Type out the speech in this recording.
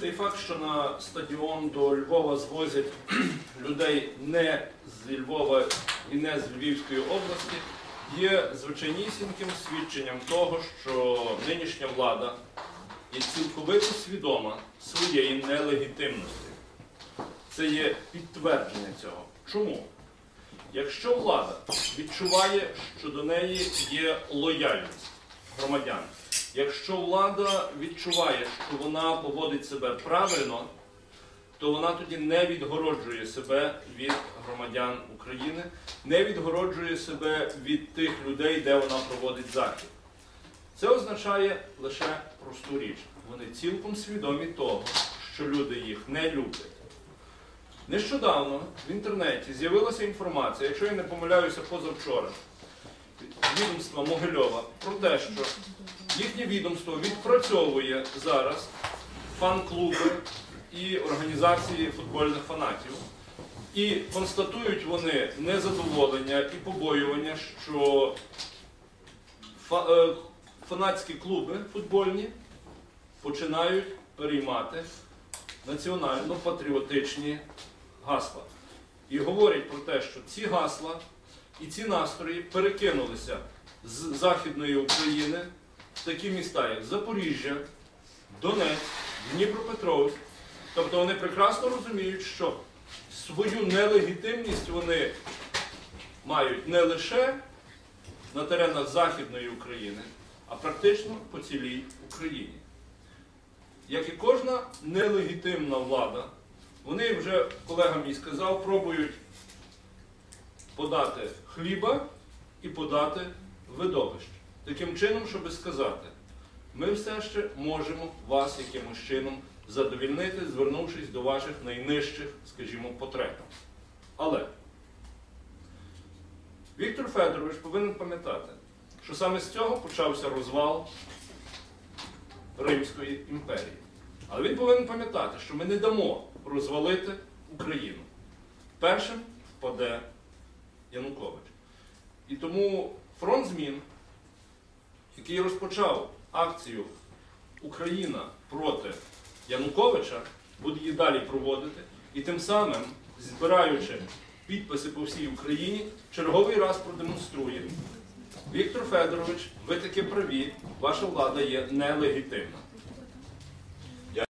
Цей факт, що на стадіон до Львова звозять людей не з Львова і не з Львівської області, є звичайнісіньким свідченням того, що нинішня влада є цілковито свідома своєї нелегітимності. Це є підтвердження цього. Чому? Якщо влада відчуває, що до неї є лояльність громадян, якщо влада відчуває, що вона поводить себе правильно, то вона тоді не відгороджує себе від громадян України, не відгороджує себе від тих людей, де вона проводить захід. Це означає лише просту річ. Вони цілком свідомі того, що люди їх не люблять. Нещодавно в інтернеті з'явилася інформація, якщо я не помиляюся позавчора, відомства Могильова про те, що їхнє відомство відпрацьовує зараз фан-клуби і організації футбольних фанатів. І констатують вони незадоволення і побоювання, що е, фанатські клуби футбольні починають переймати національно-патріотичні гасла. І говорять про те, що ці гасла і ці настрої перекинулися з Західної України в такі міста, як Запоріжжя, Донецьк, Дніпропетровськ. Тобто вони прекрасно розуміють, що свою нелегітимність вони мають не лише на теренах Західної України, а практично по цілій Україні. Як і кожна нелегітимна влада, вони вже, колега мій сказав, пробують подати хліба і подати видовище. Таким чином, щоб сказати, ми все ще можемо вас якимось чином задовільнити, звернувшись до ваших найнижчих, скажімо, потреб. Але Віктор Федорович повинен пам'ятати, що саме з цього почався розвал Римської імперії. Але він повинен пам'ятати, що ми не дамо розвалити Україну. Першим впаде Янукович. І тому фронт змін, який розпочав акцію Україна проти Януковича, буде її далі проводити і тим самим, збираючи підписи по всій Україні, черговий раз продемонструє. Віктор Федорович, ви таки праві, ваша влада є нелегітимна.